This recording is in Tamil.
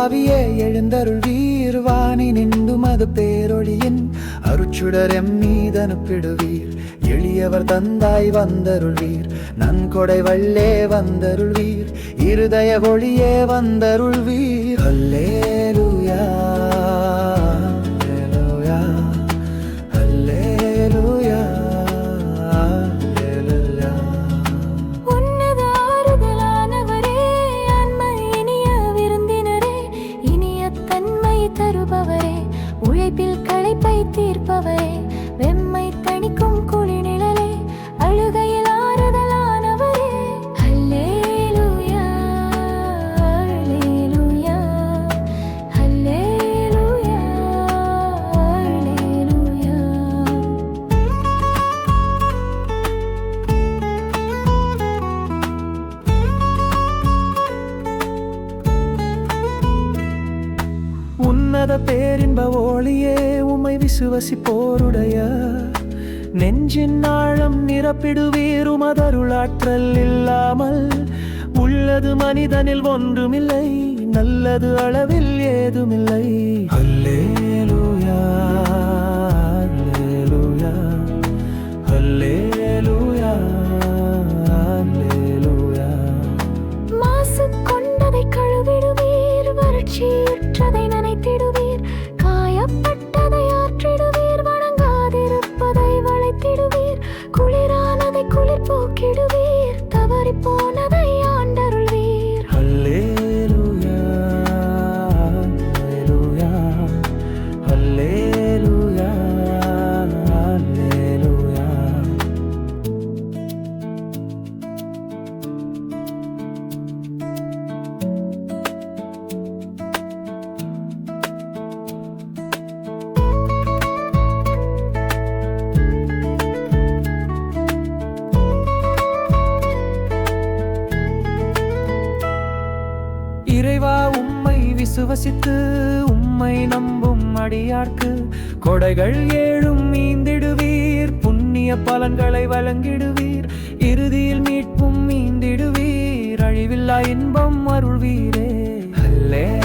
ஆவியே எழுந்தருள் வீர்வாணி நின்றும் அது பேரொழியின் அருச்சுடர் எம் மீதனுப்பிடுவீர் எளியவர் தந்தாய் வந்தருள்வீர். நன்கொடை வள்ளே வந்தருள்வீர். இருதய ஒளியே வந்தருள்வீர். அல்லேலுயா. உழைப்பில் களைப்பை தீர்ப்பவை வெம்மை உன்னத பேரின்ப ஒளியே உமை விசுவசிப்போருடைய. நெஞ்சின் ஆழம் நிரப்பிடுவீர் உமதருளாற்றல் இல்லாமல். உள்ளது மனிதனில் ஒன்றுமில்லை நல்லது அளவில் ஏதுமில்லை. விசுவசித்து உம்மை நம்பும் அடியார்க்கு கொடைகள் ஏழும் மீந்திடுவீர். புண்ணிய பலன்களை வழங்கிடுவீர். இறுதியில் மீட்பும் மீந்திடுவீர். அழிவில்லா இன்பம் அருள்வீரே. அல்லே